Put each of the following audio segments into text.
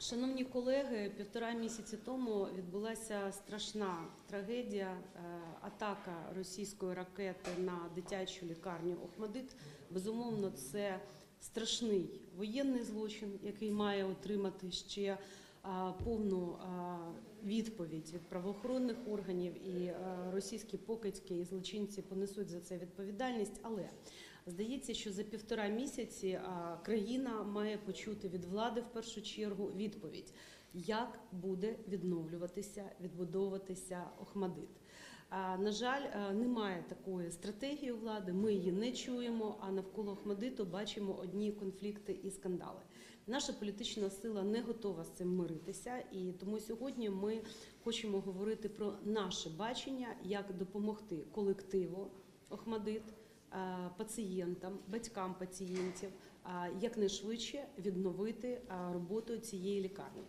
Шановні колеги, півтора місяці тому відбулася страшна трагедія, е, атака російської ракети на дитячу лікарню Охмадит. Безумовно, це страшний воєнний злочин, який має отримати ще е, повну е, відповідь від правоохоронних органів, і російські покидьки і злочинці понесуть за це відповідальність. Але Здається, що за півтора місяці країна має почути від влади в першу чергу відповідь, як буде відновлюватися, відбудовуватися Охмадит. На жаль, немає такої стратегії влади. Ми її не чуємо. А навколо Охмадиту бачимо одні конфлікти і скандали. Наша політична сила не готова з цим миритися, і тому сьогодні ми хочемо говорити про наше бачення, як допомогти колективу Охмадит пацієнтам, батькам пацієнтів. е, якнайшвидше відновити роботу цієї лікарні.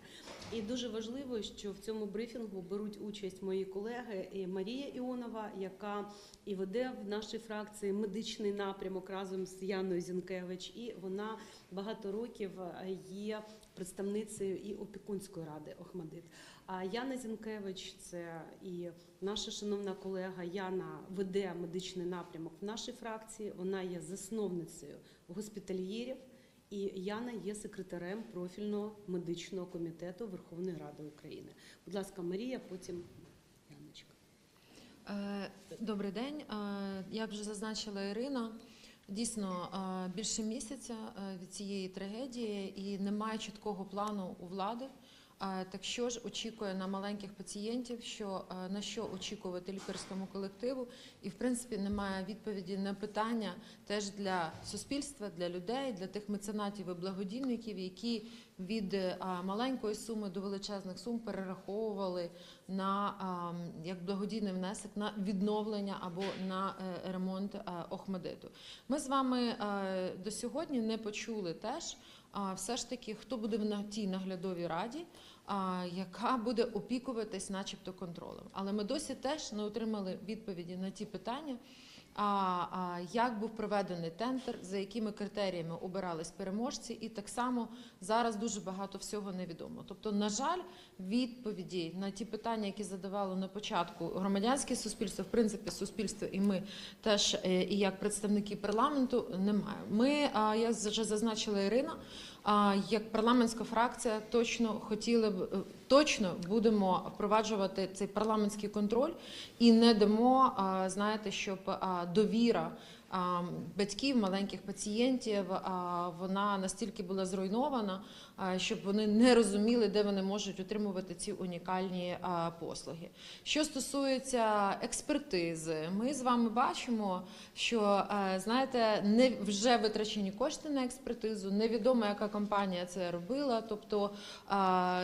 І дуже важливо, що в цьому брифінгу беруть участь мої колеги і Марія Іонова, яка і веде в нашій фракції медичний напрямок разом з Яною Зінкевич, і вона багато років є представницею і опікунської ради Охмадит. А Яна Зінкевич, це і наша шановна колега Яна веде медичний напрямок в нашій фракції. Вона є засновницею госпітальєрів. І Яна є секретарем профільного медичного комітету Верховної Ради України. Будь ласка, Марія, потім Яночка. Е, Добрий день. Е, Як вже зазначила Ірина, дійсно е, більше місяця від цієї трагедії і немає чіткого плану у влади. Так що ж очікує на маленьких пацієнтів, що на що очікувати лікарському колективу, і в принципі немає відповіді на питання теж для суспільства, для людей, для тих меценатів і благодійників, які від маленької суми до величезних сум перераховували на як благодійний внесок на відновлення або на е, ремонт е, Охмедиту. Ми з вами е, до сьогодні не почули теж. А все ж таки, хто буде в тій наглядовій раді, яка буде опікуватись, начебто, контролем. Але ми досі теж не отримали відповіді на ті питання, а, як був проведений тендер, за якими критеріями обирались переможці, і так само зараз дуже багато всього невідомо. Тобто, на жаль, відповіді на ті питання, які задавало на початку громадянське суспільство, в принципі, суспільство, і ми теж е, і як представники парламенту немає. Ми, як вже зазначила Ірина, як парламентська фракція точно хотіли б е, точно будемо впроваджувати цей парламентський контроль і не дамо, знаєте, щоб довіра. Батьків маленьких пацієнтів вона настільки була зруйнована, щоб вони не розуміли, де вони можуть отримувати ці унікальні послуги. Що стосується експертизи, ми з вами бачимо, що знаєте, не вже витрачені кошти на експертизу. Невідомо, яка компанія це робила. Тобто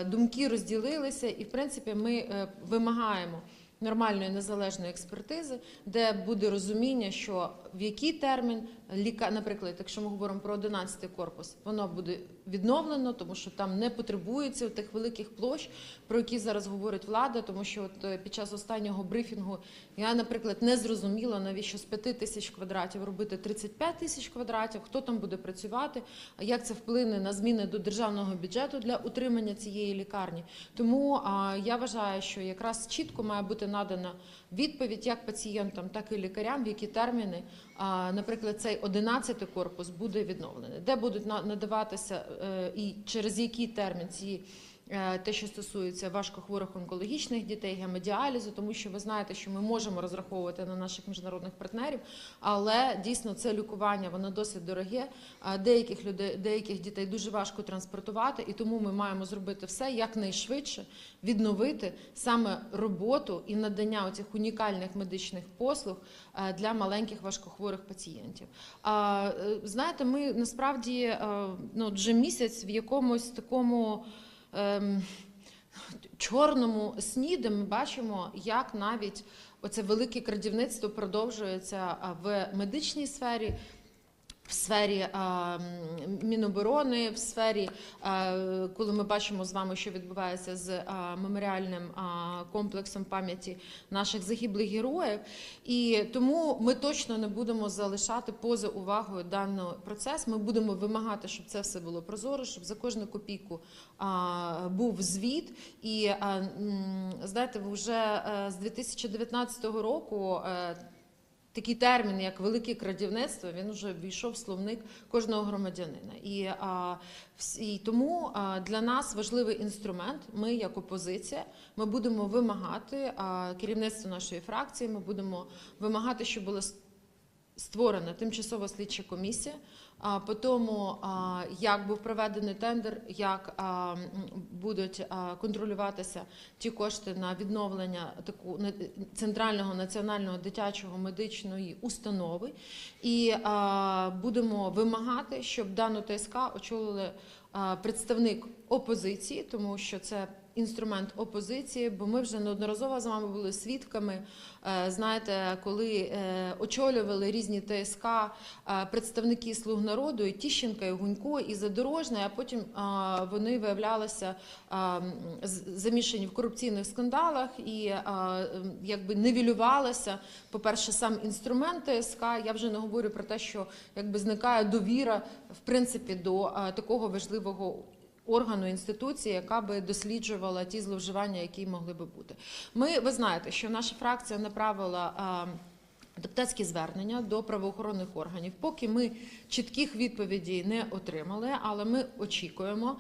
думки розділилися, і в принципі ми е, вимагаємо. Нормальної незалежної експертизи, де буде розуміння, що в який термін ліка, наприклад, якщо ми говоримо про 11 корпус, воно буде відновлено, тому що там не потребується тих великих площ, про які зараз говорить влада. Тому що от е, під час останнього брифінгу я, наприклад, не зрозуміла, навіщо з 5 тисяч квадратів робити 35 тисяч квадратів, хто там буде працювати, а як це вплине на зміни до державного бюджету для утримання цієї лікарні. Тому я вважаю, що якраз чітко має бути надана відповідь як пацієнтам, так і лікарям, в які терміни, наприклад, цей 11 корпус буде відновлений, де будуть на- надаватися е, і через який термін ці. Е, Те, що стосується важкохворих онкологічних дітей, гемодіалізу, тому що ви знаєте, що ми можемо розраховувати на наших міжнародних партнерів, але дійсно це лікування воно досить дороге. Деяких людей, деяких дітей дуже важко транспортувати, і тому ми маємо зробити все якнайшвидше відновити саме роботу і надання оцих унікальних медичних послуг е, для маленьких важкохворих пацієнтів. Е, знаєте, ми насправді е, ну, вже місяць в якомусь такому. Ем, Чорному сні, де ми бачимо, як навіть оце велике крадівництво продовжується в медичній сфері. В сфері е, Міноборони, в сфері, е, коли ми бачимо з вами, що відбувається з е, меморіальним е, комплексом пам'яті наших загиблих героїв. І тому ми точно не будемо залишати поза увагою даний процес. Ми будемо вимагати, щоб це все було прозоро, щоб за кожну копійку а, був звіт. І а, знаєте, вже е, з 2019 року. Такий термін, як велике крадівництво, він вже ввійшов в словник кожного громадянина. І, а, і тому а, для нас важливий інструмент. Ми, як опозиція, ми будемо вимагати а, керівництво нашої фракції. Ми будемо вимагати, щоб була створена тимчасова слідча комісія. По тому, як був проведений тендер, як будуть контролюватися ті кошти на відновлення таку центрального національного дитячого медичної установи, і будемо вимагати, щоб дану ТСК очолили представник опозиції, тому що це інструмент опозиції, бо ми вже неодноразово з вами були свідками. е, Знаєте, коли е, очолювали різні ТСК е, представники слуг народу, і Тіщенка, і Гунько, і Задорожний, а потім вони виявлялися замішані в корупційних скандалах і якби нивелювалася, по-перше, сам інструмент ТСК. Я вже не говорю про те, що якби зникає довіра в принципі до такого важливого органу інституції, яка би досліджувала ті зловживання, які могли би бути. Ми ви знаєте, що наша фракція направила. Депутатські звернення до правоохоронних органів, поки ми чітких відповідей не отримали, але ми очікуємо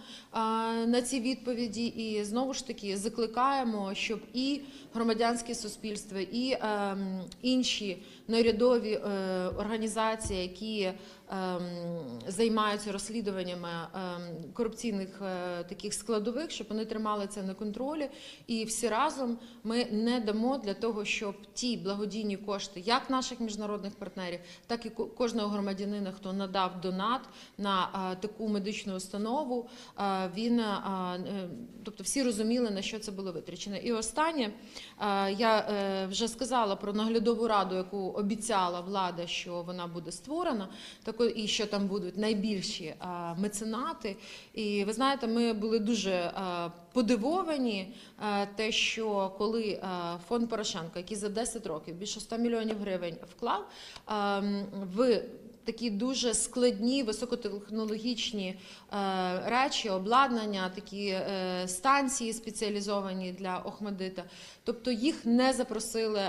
на ці відповіді і знову ж таки закликаємо, щоб і громадянське суспільство, і е, інші неурядові е, організації, які ем, займаються розслідуваннями ем, корупційних е, таких складових, щоб вони тримали це на контролі. І всі разом ми не дамо для того, щоб ті благодійні кошти, як наших міжнародних партнерів, так і кожного громадянина, хто надав донат на е, таку медичну установу, е, він тобто всі розуміли на що це було витрачено. І останнє я вже сказала про наглядову раду, яку обіцяла влада, що вона буде створена, так і що там будуть найбільші меценати. І ви знаєте, ми були дуже подивовані, те, що коли фонд Порошенка, який за 10 років більше 100 мільйонів гривень вклав в такі дуже складні, високотехнологічні е, речі, обладнання, такі е, станції спеціалізовані для Охмадита. Тобто їх не запросили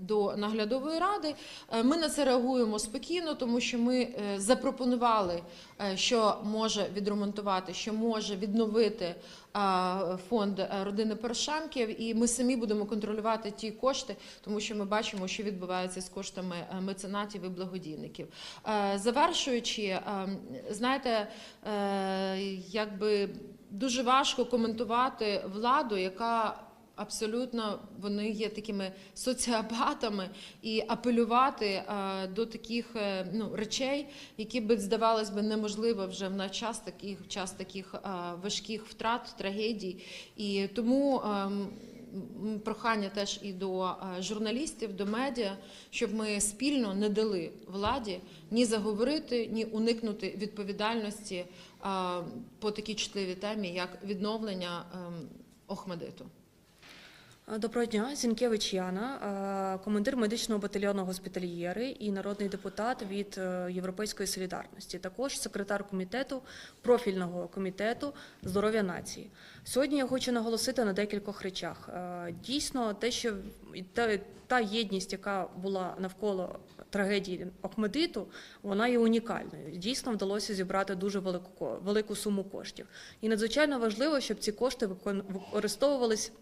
до наглядової ради. Е, Ми на це реагуємо спокійно, тому що ми запропонували, що може відремонтувати, що може відновити фонд родини Порошенків, і ми самі будемо контролювати ті кошти, тому що ми бачимо, що відбувається з коштами меценатів і благодійників. Е, Завершуючи, е, знаєте, е, якби дуже важко коментувати владу, яка Абсолютно вони є такими соціопатами, і апелювати до таких ну, речей, які би здавалось би неможливо вже в наш час таких час таких важких втрат, трагедій. І тому ем, прохання теж і до е, журналістів, до медіа, щоб ми спільно не дали владі ні заговорити, ні уникнути відповідальності е, по такій чутливій темі, як відновлення ем, Охмадиту. Доброго дня, Зінкевич Яна, е, командир медичного батальйону госпітальєри і народний депутат від е, Європейської солідарності. Також секретар комітету профільного комітету здоров'я нації. Сьогодні я хочу наголосити на декількох речах. Е, Дійсно, те, що та, єдність, яка була навколо трагедії Охмедиту, вона є унікальною. Дійсно вдалося зібрати дуже велику велику суму коштів. І надзвичайно важливо, щоб ці кошти використовувались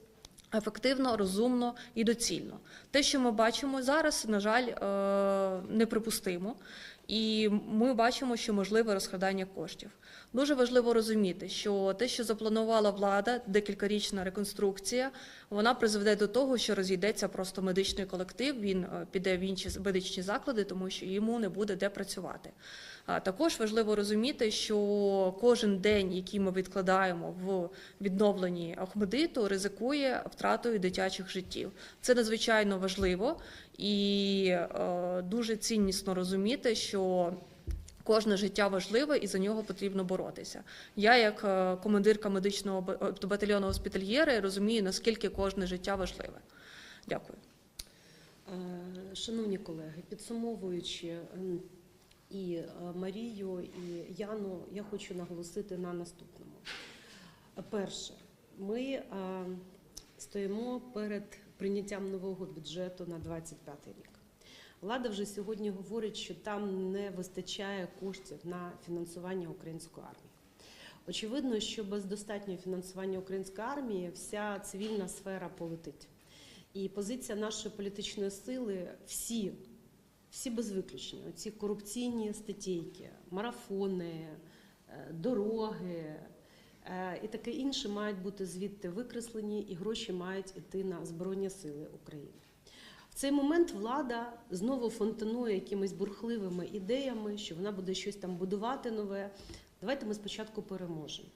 ефективно, розумно і доцільно. Те, що ми бачимо зараз, на жаль, е, неприпустимо. І ми бачимо, що можливе розкрадання коштів. Дуже важливо розуміти, що те, що запланувала влада, декількарічна реконструкція, вона призведе до того, що розійдеться просто медичний колектив. Він е, піде в інші медичні заклади, тому що йому не буде де працювати. Також важливо розуміти, що кожен день, який ми відкладаємо в відновленні Охмедиту, ризикує втратою дитячих життів. Це надзвичайно важливо і е, дуже ціннісно розуміти, що Кожне життя важливе і за нього потрібно боротися. Я, як е, командирка медичного е, батальйону госпітальєри, розумію, наскільки кожне життя важливе. Дякую. Шановні колеги, підсумовуючи і Марію, і Яну, я хочу наголосити на наступному. Перше, ми стоїмо перед прийняттям нового бюджету на 25 рік. Влада вже сьогодні говорить, що там не вистачає коштів на фінансування української армії. Очевидно, що без достатнього фінансування української армії вся цивільна сфера полетить. І позиція нашої політичної сили всі, всі без виключення, ці корупційні статейки, марафони, е, дороги і таке інше мають бути звідти викреслені, і гроші мають іти на Збройні Сили України. В цей момент влада знову фонтанує якимись бурхливими ідеями, що вона буде щось там будувати нове. Давайте ми спочатку переможемо.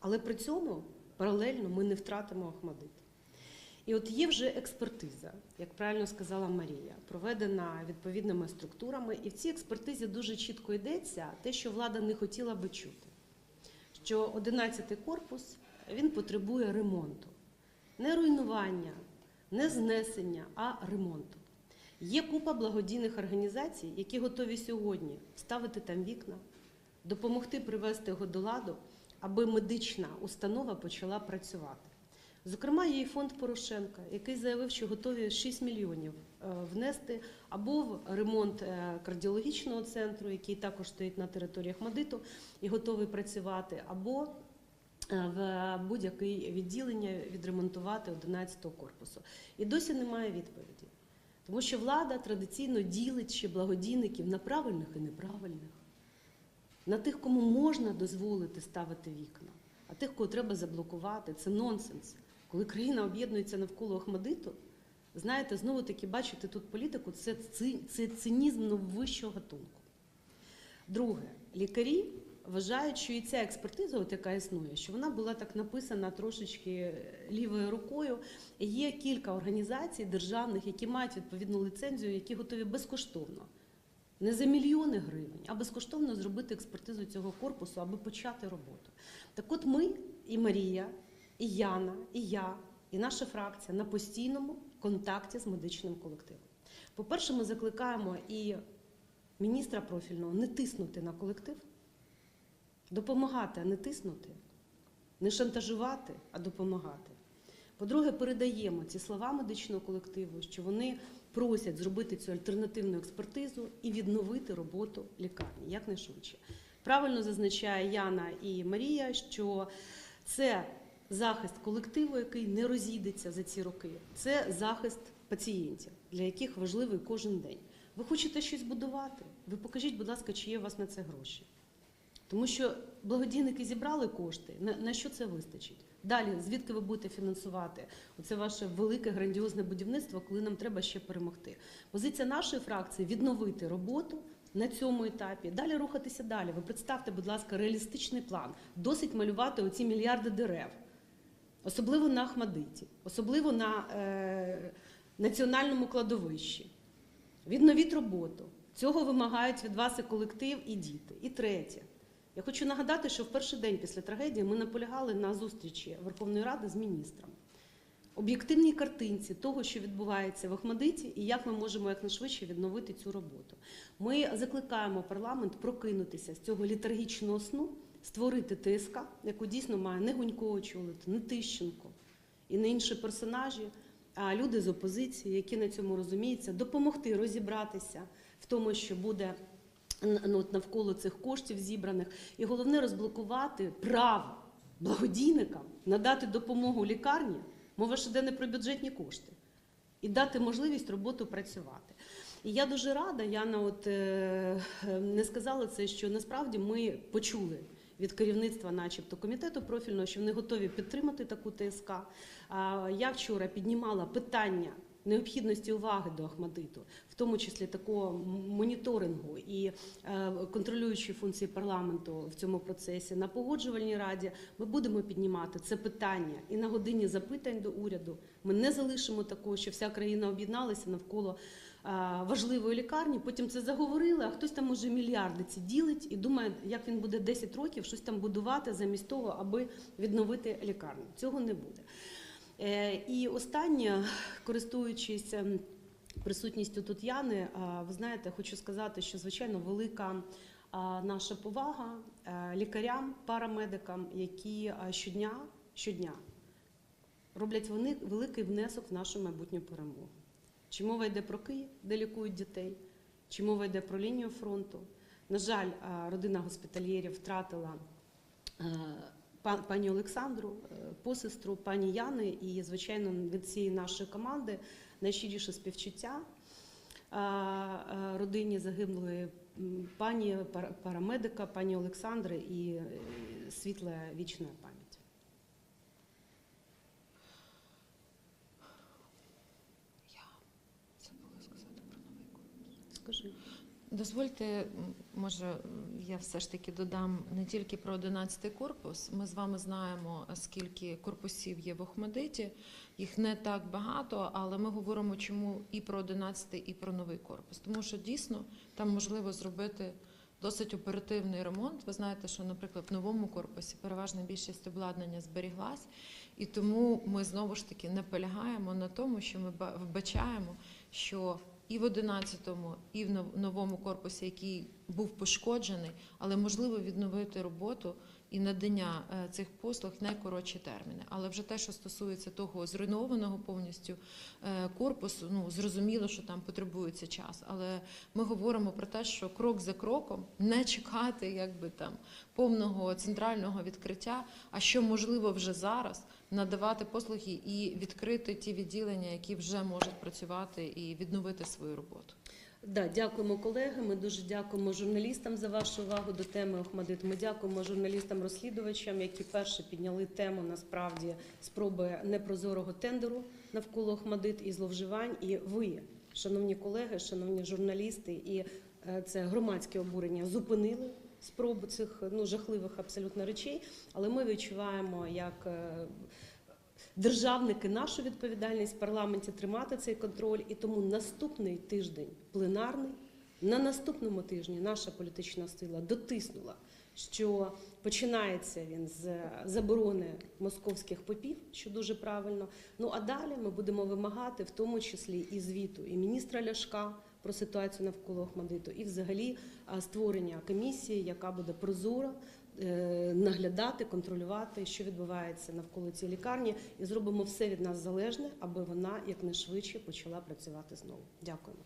Але при цьому паралельно ми не втратимо Ахмадит. І от є вже експертиза, як правильно сказала Марія, проведена відповідними структурами, і в цій експертизі дуже чітко йдеться те, що влада не хотіла би чути. Що 11-й корпус він потребує ремонту, не руйнування, не знесення, а ремонту. Є купа благодійних організацій, які готові сьогодні ставити там вікна, допомогти привести його до ладу, аби медична установа почала працювати. Зокрема, є і фонд Порошенка, який заявив, що готові 6 мільйонів внести або в ремонт е, кардіологічного центру, який також стоїть на території Ахмадиту і готовий працювати, або е, в будь-яке відділення відремонтувати 11-го корпусу. І досі немає відповіді. Тому що влада традиційно ділить ще благодійників на правильних і неправильних, на тих, кому можна дозволити ставити вікна, а тих, кого треба заблокувати. Це нонсенс. Коли країна об'єднується навколо Ахмадиту, знаєте, знову таки бачити тут політику це, ци- це цинізм ну, вищого гатунку. Друге, лікарі вважають, що і ця експертиза, от яка існує, що вона була так написана трошечки лівою рукою. Є кілька організацій державних, які мають відповідну ліцензію, які готові безкоштовно, не за мільйони гривень, а безкоштовно зробити експертизу цього корпусу, аби почати роботу. Так от ми, і Марія, і Яна, і я, і наша фракція на постійному контакті з медичним колективом. По-перше, ми закликаємо і міністра профільного не тиснути на колектив, допомагати, а не тиснути, не шантажувати, а допомагати. По-друге, передаємо ці слова медичного колективу, що вони просять зробити цю альтернативну експертизу і відновити роботу лікарні якнайшвидше. Правильно зазначає Яна і Марія, що це захист колективу, який не розійдеться за ці роки. Це захист пацієнтів, для яких важливий кожен день. Ви хочете щось будувати? Ви покажіть, будь ласка, чи є у вас на це гроші. Тому що благодійники зібрали кошти. На, на що це вистачить? Далі, звідки ви будете фінансувати оце ваше велике грандіозне будівництво, коли нам треба ще перемогти? Позиція нашої фракції відновити роботу на цьому етапі, далі рухатися далі. Ви представте, будь ласка, реалістичний план. Досить малювати оці мільярди дерев, особливо на Ахмадиті, особливо на е, національному кладовищі. Відновіть роботу. Цього вимагають від вас і колектив, і діти. І третє. Я хочу нагадати, що в перший день після трагедії ми наполягали на зустрічі Верховної Ради з міністром. Об'єктивній картинці того, що відбувається в Ахмадиті, і як ми можемо якнайшвидше відновити цю роботу. Ми закликаємо парламент прокинутися з цього літаргічного сну, створити ТСК, яку дійсно має не Гунько очолити, не Тищенко і не інші персонажі, а люди з опозиції, які на цьому розуміються, допомогти розібратися в тому, що буде ну, навколо цих коштів зібраних, і головне розблокувати право благодійникам надати допомогу лікарні. Мова ж іде не про бюджетні кошти, і дати можливість роботу працювати. І я дуже рада, Яна от е, не сказала це, що насправді ми почули від керівництва, начебто, комітету профільного, що вони готові підтримати таку ТСК. А я вчора піднімала питання необхідності уваги до Ахмадиту, в тому числі такого моніторингу і е, контролюючої функції парламенту в цьому процесі на погоджувальній раді. Ми будемо піднімати це питання і на годині запитань до уряду. Ми не залишимо такого, що вся країна об'єдналася навколо важливої лікарні, потім це заговорили, а хтось там уже мільярди ці ділить і думає, як він буде 10 років щось там будувати замість того, аби відновити лікарню. Цього не буде. Е, І останнє, користуючись ем, присутністю тут Яни, ви знаєте, хочу сказати, що звичайно велика наша повага е, лікарям, парамедикам, які щодня, щодня роблять великий внесок в нашу майбутню перемогу. Чи мова йде про Київ, де лікують дітей, чи мова йде про лінію фронту. На жаль, родина госпітальєрів втратила пані Олександру, е, посестру, пані Яни, і, звичайно, від цієї нашої команди найщиріше співчуття родині загиблої пані парамедика, пані Олександри і е, світла вічна пам'ять. Я забула сказати про новий корпус. Скажи. Дозвольте, може, я все ж таки додам не тільки про 11 корпус. Ми з вами знаємо, скільки корпусів є в Охмадиті. Їх не так багато, але ми говоримо чому і про 11, і про новий корпус. Тому що дійсно там можливо зробити досить оперативний ремонт. Ви знаєте, що, наприклад, в новому корпусі переважна більшість обладнання зберіглась, і тому ми знову ж таки наполягаємо на тому, що ми вбачаємо, що і в 11-му, і в нов- новому корпусі, який був пошкоджений, але можливо відновити роботу і надання е, цих послуг найкоротші терміни. Але вже те, що стосується того зруйнованого повністю е, корпусу, ну зрозуміло, що там потребується час. Але ми говоримо про те, що крок за кроком не чекати, якби там повного центрального відкриття, а що можливо вже зараз надавати послуги і відкрити ті відділення, які вже можуть працювати і відновити свою роботу. Да, дякуємо колеги. Ми дуже дякуємо журналістам за вашу увагу до теми Охмадит. Ми дякуємо журналістам-розслідувачам, які перші підняли тему насправді спроби непрозорого тендеру навколо Охмадит і зловживань. І ви, шановні колеги, шановні журналісти, і е, це громадське обурення зупинили спробу цих ну жахливих абсолютно речей. Але ми відчуваємо як. Державники нашу відповідальність в парламенті тримати цей контроль. І тому наступний тиждень пленарний на наступному тижні наша політична сила дотиснула, що починається він з заборони московських попів, що дуже правильно. Ну а далі ми будемо вимагати, в тому числі і звіту і міністра Ляшка. Про ситуацію навколо Охмадиту і взагалі створення комісії, яка буде прозоро е, наглядати, контролювати, що відбувається навколо цієї лікарні, і зробимо все від нас залежне, аби вона якнайшвидше почала працювати знову. Дякуємо.